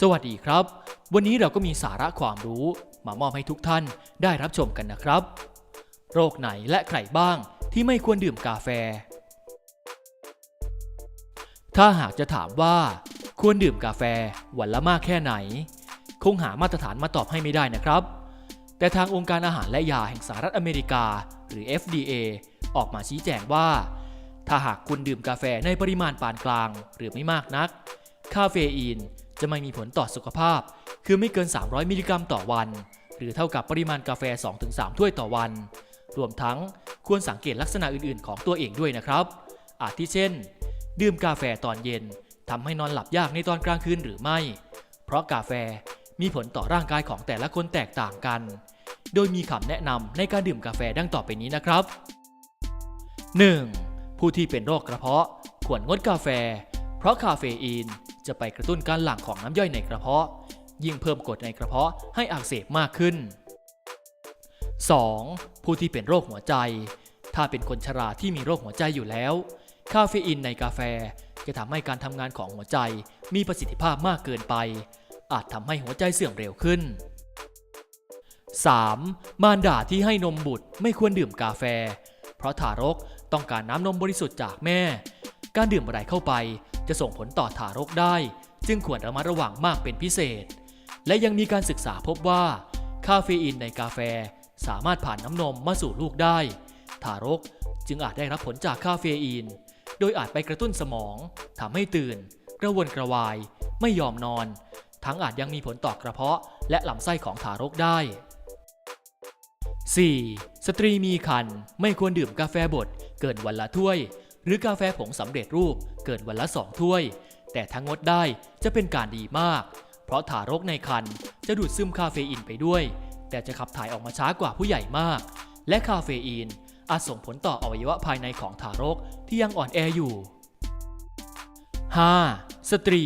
สวัสดีครับ วันนี้เราก็มีสาระความรู้ มามอบให้ทุกท่านได้รับชมกันนะครับ โรคไหนและใครบ้างที่ไม่ควรดื่มกาแฟ ถ้าหากจะถามว่า ควรดื่มกาแฟวันละมากแค่ไหน คงหามาตรฐานมาตอบให้ไม่ได้นะครับ แต่ทางองค์การอาหารและยาแห่งสหรัฐอเมริกา หรือ FDA ออกมาชี้แจงว่า ถ้าหากคุณดื่มกาแฟในปริมาณปานกลางหรือไม่มากนัก คาเฟอีนจะไม่มีผลต่อสุขภาพ คือไม่เกิน 300 มิลลิกรัมต่อวัน หรือเท่ากับปริมาณกาแฟ 2-3 ถ้วยต่อวัน รวมทั้งควรสังเกตลักษณะอื่นๆ ของตัวเองด้วยนะครับ อาทิเช่น ดื่มกาแฟตอนเย็นทำให้นอนหลับยากในตอนกลางคืนหรือไม่ เพราะกาแฟ มีผลต่อร่างกายของแต่ละคนแตกต่างกัน โดยมีคำแนะนำในการดื่มกาแฟดังต่อไปนี้นะครับ 1. ผู้ที่เป็นโรคกระเพาะ ควรงดกาแฟ เพราะคาเฟอีนจะไปกระตุ้นการหลั่งของน้ำย่อยในกระเพาะ ยิ่งเพิ่มกรดในกระเพาะให้อักเสบมากขึ้น 2. ผู้ที่เป็นโรคหัวใจ ถ้าเป็นคนชราที่มีโรคหัวใจอยู่แล้ว คาเฟอีนในกาแฟจะทำให้การทำงานของหัวใจมีประสิทธิภาพมากเกินไป อาจทำให้หัวใจเสื่อมเร็วขึ้น 3. มารดาที่ให้นมบุตรไม่ควรดื่มกาแฟ เพราะทารกต้องการน้ำนมบริสุทธิ์จากแม่ การดื่มอะไรเข้าไปจะส่งผลต่อทารกได้ จึงควรระมัดระวังมากเป็นพิเศษ และยังมีการศึกษาพบว่า คาเฟอีนในกาแฟสามารถผ่านน้ำนมมาสู่ลูกได้ ทารกจึงอาจได้รับผลจากคาเฟอีน โดยอาจไปกระตุ้นสมองทำให้ตื่น กระวนกระวาย ไม่ยอมนอน ทั้งอาจยังมีผลต่อกระเพาะ และลำไส้ของทารกได้ 4. สตรีมีครรภ์ไม่ควรดื่มกาแฟบดเกินวันละถ้วย หรือกาแฟผงสำเร็จรูปเกินวันละ2ถ้วย แต่ทั้งงดได้จะเป็นการดีมาก เพราะทารกในครรภ์จะดูดซึมคาเฟอีนไปด้วย แต่จะขับถ่ายออกมาช้ากว่าผู้ใหญ่มาก และคาเฟอีนอาจส่งผลต่ออวัยวะภายในของทารกที่ยังอ่อนแออยู่ 5. สตรี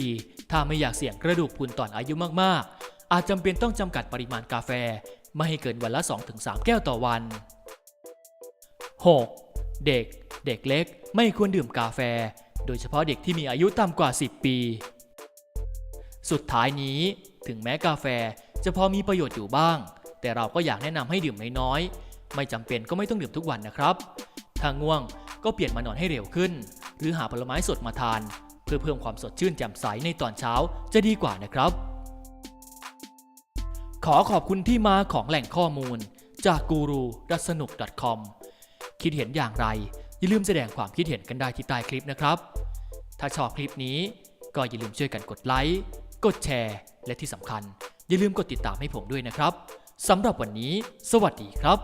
ถ้าไม่อยากเสี่ยงกระดูกพุนตอนอายุมากๆ อาจจำเป็นต้องจำกัดปริมาณกาแฟ ไม่ให้เกินวันละ 2-3 แก้วต่อวัน 6. เด็ก เด็กเล็กไม่ควรดื่มกาแฟ โดยเฉพาะเด็กที่มีอายุต่ำกว่า 10 ปี สุดท้ายนี้ ถึงแม้กาแฟจะพอมีประโยชน์อยู่บ้าง แต่เราก็อยากแนะนำให้ดื่มน้อยๆ ไม่จำเป็นก็ไม่ต้องดื่มทุกวันนะครับ ถ้าง่วงก็เปลี่ยนมานอนให้เร็วขึ้น หรือหาผลไม้สดมาทาน พื่อเพิ่มความสดชื่นแจ่มใสในตอนเช้าจะดีกว่านะครับ ขอขอบคุณที่มาของแหล่งข้อมูล จากกูรูรัสนุก .com คิดเห็นอย่างไร อย่าลืมแสดงความคิดเห็นกันได้ที่ใต้คลิปนะครับ ถ้าชอบคลิปนี้ก็อย่าลืมช่วยกันกดไลค์ กดแชร์ และที่สำคัญ อย่าลืมกดติดตามให้ผมด้วยนะครับสำหรับวันนี้ สวัสดีครับ